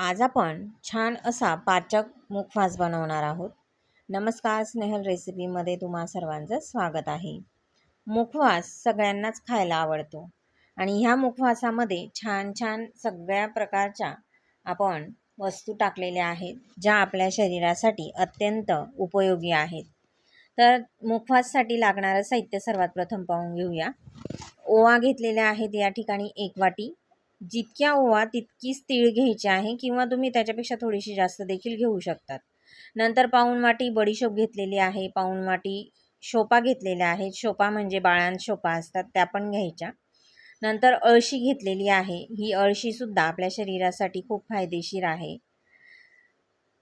आज आपण छान असा पाचक मुखवास बनवणार आहोत. नमस्कार स्नेहल रेसिपीमध्ये तुम्हा सर्वांचं स्वागत आहे. मुखवास सगळ्यांनाच खायला आवडतो आणि ह्या मुखवासामध्ये छान छान सगळ्या प्रकारच्या आपण वस्तू टाकलेल्या आहेत ज्या आपल्या शरीरासाठी अत्यंत उपयोगी आहेत. तर मुखवाससाठी लागणारं साहित्य सर्वात प्रथम पाहून घेऊया. ओवा घेतलेल्या आहेत या ठिकाणी एक वाटी. जितक्या ओवा तितकीच तीळ घ्यायची आहे किंवा तुम्ही त्याच्यापेक्षा थोडीशी जास्त देखील घेऊ शकतात. नंतर पाऊण वाटी बडीशोप घेतलेली आहे. पाऊण वाटी शोपा घेतलेल्या आहेत. शोपा म्हणजे बाळां शोपा असतात त्या पण घ्यायच्या. नंतर अळशी घेतलेली आहे. ही अळशीसुद्धा आपल्या शरीरासाठी खूप फायदेशीर आहे.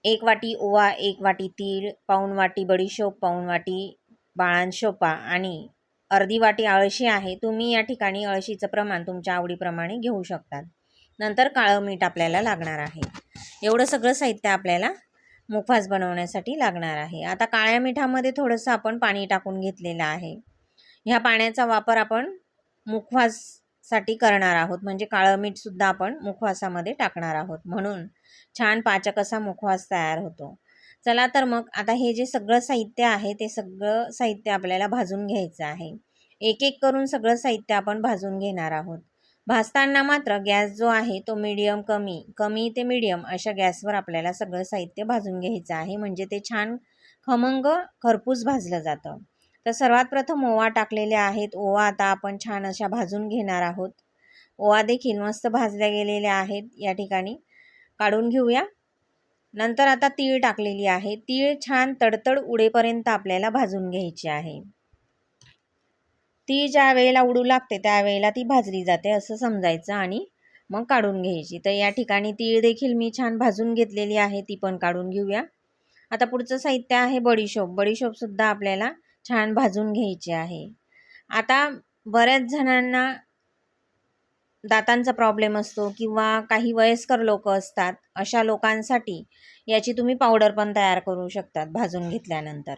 एक वाटी ओवा एक वाटी तीळ पाऊण वाटी बडीशोप पाऊण वाटी बाळांशोपा आणि अर्धी वाटी अळशी आहे तुम्ही या ठिकाणी अळशीचं प्रमाण तुमच्या आवडीप्रमाणे घेऊ शकतात. नंतर काळं मीठ आपल्याला लागणार आहे. एवढं सगळं साहित्य आपल्याला मुखवास बनवण्यासाठी लागणार आहे. आता काळ्या मिठामध्ये थोडंसं आपण पाणी टाकून घेतलेलं आहे. ह्या पाण्याचा वापर आपण मुखवाससाठी करणार आहोत. म्हणजे काळं मीठसुद्धा आपण मुखवासामध्ये टाकणार आहोत. म्हणून छान पाचक असा मुखवास तयार होतो. चला तर मग आता हे जे सगळं साहित्य आहे ते सगळं साहित्य आपल्याला भाजून घ्यायचं आहे. एक एक करून सगळं साहित्य आपण भाजून घेणार आहोत. भाजताना मात्र गॅस जो आहे तो मीडियम कमी कमी ते मीडियम अशा गॅसवर आपल्याला सगळं साहित्य भाजून घ्यायचं आहे. म्हणजे ते छान खमंग खरपूस भाजलं जातं. तर सर्वात प्रथम ओवा टाकलेले आहेत. ओवा आता आपण छान अशा भाजून घेणार आहोत. ओवा देखील मस्त भाजल्या गेलेल्या आहेत. या ठिकाणी काढून घेऊया. नंतर आता तीळ टाकलेली आहे. तीळ छान तडतड उडेपर्यंत आपल्याला भाजून घ्यायची आहे. ती ज्या वेळेला उडू लागते त्यावेळेला ती भाजली जाते असं समजायचं आणि मग काढून घ्यायची. तर या ठिकाणी तीळ देखील मी छान भाजून घेतलेली आहे ती पण काढून घेऊया. आता पुढचं साहित्य आहे बडीशोप. बडीशोपसुद्धा आपल्याला छान भाजून घ्यायची आहे. आता बऱ्याच जणांना दातांचा प्रॉब्लेम असतो किंवा काही वयस्कर लोक असतात अशा लोकांसाठी याची तुम्ही पावडर पण तयार करू शकतात भाजून घेतल्यानंतर.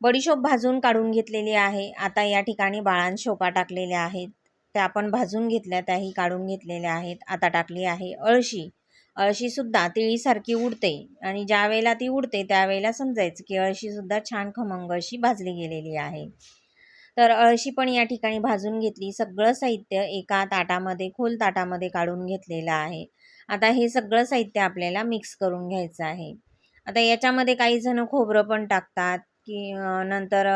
बडीशोप भाजून काढून घेतलेली आहे. आता या ठिकाणी बाळांशोपा टाकलेल्या आहेत. त्या आपण भाजून घेतल्या त्याही काढून घेतलेल्या आहेत. आता टाकली आहे अळशी. अळशीसुद्धा तिळीसारखी उडते आणि ज्या वेळेला ती उडते त्यावेळेला समजायचं की अळशीसुद्धा छान खमंग अशी भाजली गेलेली आहे. तर अळशी पण या ठिकाणी भाजून घेतली. सगळं साहित्य एका ताटामध्ये खोल ताटामध्ये काढून घेतलेलं आहे. आता हे सगळं साहित्य आपल्याला मिक्स करून घ्यायचं आहे. आता याच्यामध्ये काही जण खोबरं पण टाकतात की नंतर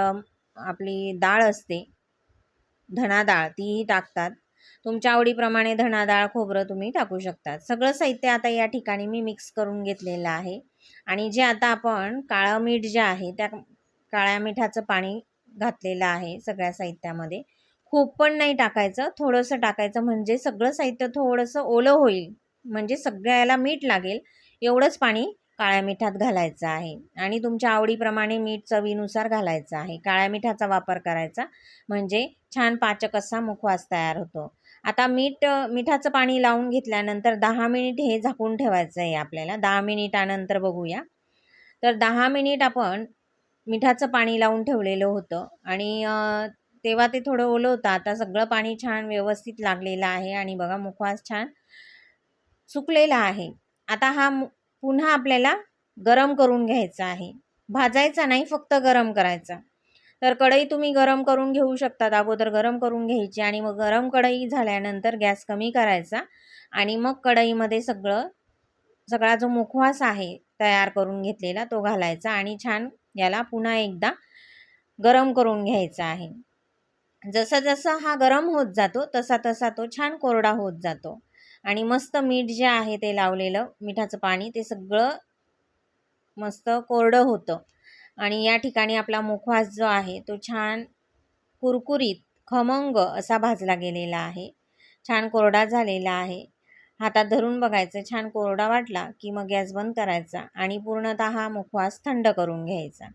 आपली डाळ असते. धणा डाळ तीही टाकतात. तुमच्या आवडीप्रमाणे धणा डाळ खोबरं तुम्ही टाकू शकतात. सगळं साहित्य आता या ठिकाणी मी मिक्स करून घेतलेलं आहे. आणि जे आता आपण काळं मीठ जे आहे त्या काळ्या मिठाचं पाणी घातलेलं आहे सगळ्या साहित्यामध्ये. खूप पण नाही टाकायचं. थोडंसं टाकायचं म्हणजे सगळं साहित्य थोडंसं ओलं होईल. म्हणजे सगळ्याला मीठ लागेल. एवढंच पाणी काळ्या मिठात घालायचं आहे. आणि तुमच्या आवडीप्रमाणे मीठ चवीनुसार घालायचं आहे. काळ्या मिठाचा वापर करायचा. म्हणजे छान पाचक असा मुखवास तयार होतो. आता मीठ मिठाचं पाणी लावून घेतल्यानंतर दहा मिनिट हे झाकून ठेवायचं आहे आपल्याला. दहा मिनिटानंतर बघूया. तर दहा मिनिट आपण मिठाचं पाणी लावून ठेवलेलं होतं. आणि तेव्हा ते थोडं ओलं होतं आता सगळं पाणी छान व्यवस्थित लागलेलं आहे आणि बघा मुखवास छान सुकलेला आहे. आता हा पुन्हा आपल्याला गरम करून घ्यायचा आहे. भाजायचा नाही फक्त गरम करायचा. तर कढई तुम्ही गरम करून घेऊ शकतात. अगोदर गरम करून घ्यायची आणि मग गरम कढई झाल्यानंतर गॅस कमी करायचा आणि मग कढईमध्ये सगळं सगळा जो मुखवास आहे तयार करून घेतलेला तो घालायचा आणि छान याला पुन्हा एकदा गरम करून घ्यायचा आहे. जसं जसं हा गरम होत जातो तसा तसा तो छान कोरडा होत जातो. आणि मस्त मीठ जे आहे ते लावलेलं मिठाचं पाणी ते सगळं मस्त कोरडं होतं. आणि या ठिकाणी आपला मुखवास जो आहे तो छान कुरकुरीत खमंग असा भाजला गेलेला आहे. छान कोरडा झालेला आहे. हातात धरून बघायचं छान कोरडा वाटला की मग गॅस बंद करायचा आणि पूर्णतः मुखवास थंड करून घ्यायचा.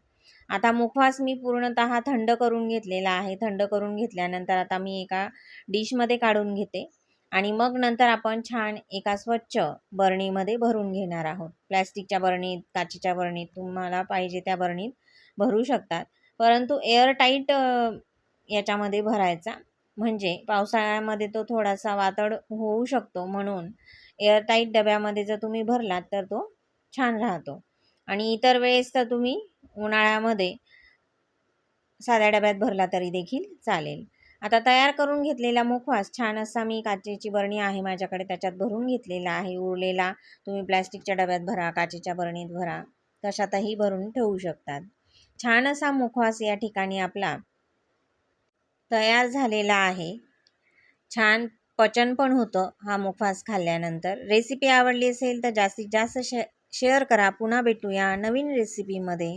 आता मुखवास मी पूर्णतः थंड करून घेतलेला आहे. थंड करून घेतल्यानंतर आता मी एका डिशमध्ये काढून घेते आणि मग नंतर आपण छान एका स्वच्छ बरणीमध्ये भरून घेणार आहोत. प्लॅस्टिकच्या बरणीत काचेच्या बरणीत तुम्हाला पाहिजे त्या बरणीत भरू शकतात. परंतु एअरटाईट याच्यामध्ये भरायचा. म्हणजे पावसाळ्यामध्ये तो थोडासा वातड होऊ शकतो म्हणून. एअरटाईट डब्यामध्ये जर तुम्ही भरलात तर तो छान राहतो. आणि इतर वेळेस तर तुम्ही उन्हाळ्यामध्ये साध्या डब्यात भरला तरी देखील चालेल. आता तयार करून घेतलेला मुखवास छान असा मी काचेची बरणी आहे माझ्याकडे त्याच्यात भरून घेतलेला आहे. उरलेला तुम्ही प्लॅस्टिकच्या डब्यात भरा काचेच्या बरणीत भरा कशातही भरून ठेवू शकतात. छान असा मुखवास या ठिकाणी आपला तयार झालेला आहे. छान पचन पण होतं हा मुखवास खाल्ल्यानंतर. रेसिपी आवडली असेल तर जास्तीत जास्त शे शेअर करा. पुन्हा भेटूया नवीन रेसिपीमध्ये